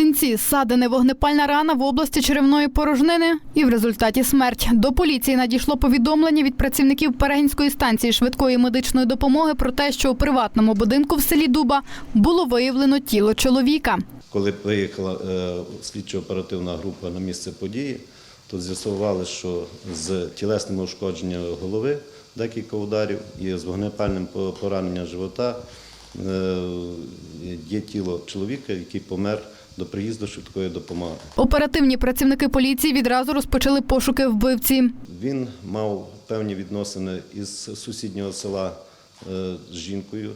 синці, ссадини, вогнепальна рана в області черевної порожнини і в результаті смерть. До поліції надійшло повідомлення від працівників Перегінської станції швидкої медичної допомоги про те, що у приватному будинку в селі Дуба було виявлено тіло чоловіка. Коли приїхала е, слідчо-оперативна група на місце події, то з'ясували, що з тілесними ушкодженнями голови декілька ударів і з вогнепальним пораненням живота е, є тіло чоловіка, який помер до приїзду швидкої допомоги. Оперативні працівники поліції відразу розпочали пошуки вбивці. Він мав певні відносини із сусіднього села е, з жінкою,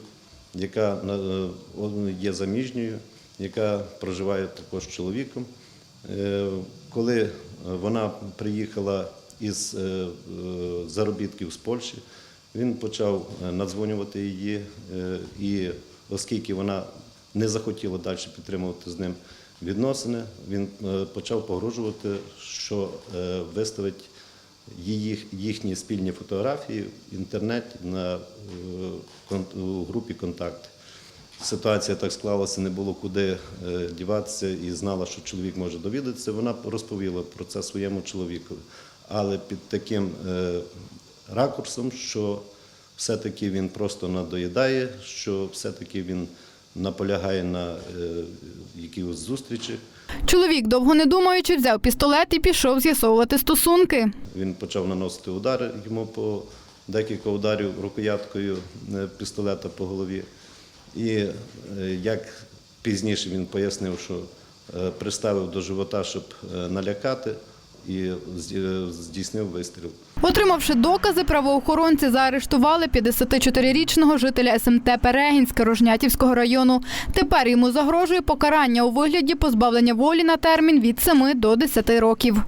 яка е, є заміжньою, яка проживає також з чоловіком. Е, Коли вона приїхала із заробітків з Польщі, він почав надзвонювати її, і оскільки вона не захотіла далі підтримувати з ним відносини, він е, почав погрожувати, що е, виставить її, їхні спільні фотографії в інтернеті на, е, у групі контакти. Ситуація так склалася, не було куди діватися і знала, що чоловік може довідатися. Вона розповіла про це своєму чоловікові. Але під таким ракурсом, що все-таки він просто надоїдає, що все-таки він наполягає на е, якихось зустрічі. Чоловік, довго не думаючи, взяв пістолет і пішов з'ясовувати стосунки. Він почав наносити удари йому по декілька ударів рукояткою е, пістолета по голові. І е, як пізніше він пояснив, що приставив до живота, щоб налякати, і здійснив вистріл. Отримавши докази, правоохоронці заарештували 54-річного жителя СМТ Перегінське Рожнятівського району. Тепер йому загрожує покарання у вигляді позбавлення волі на термін від 7 до 10 років.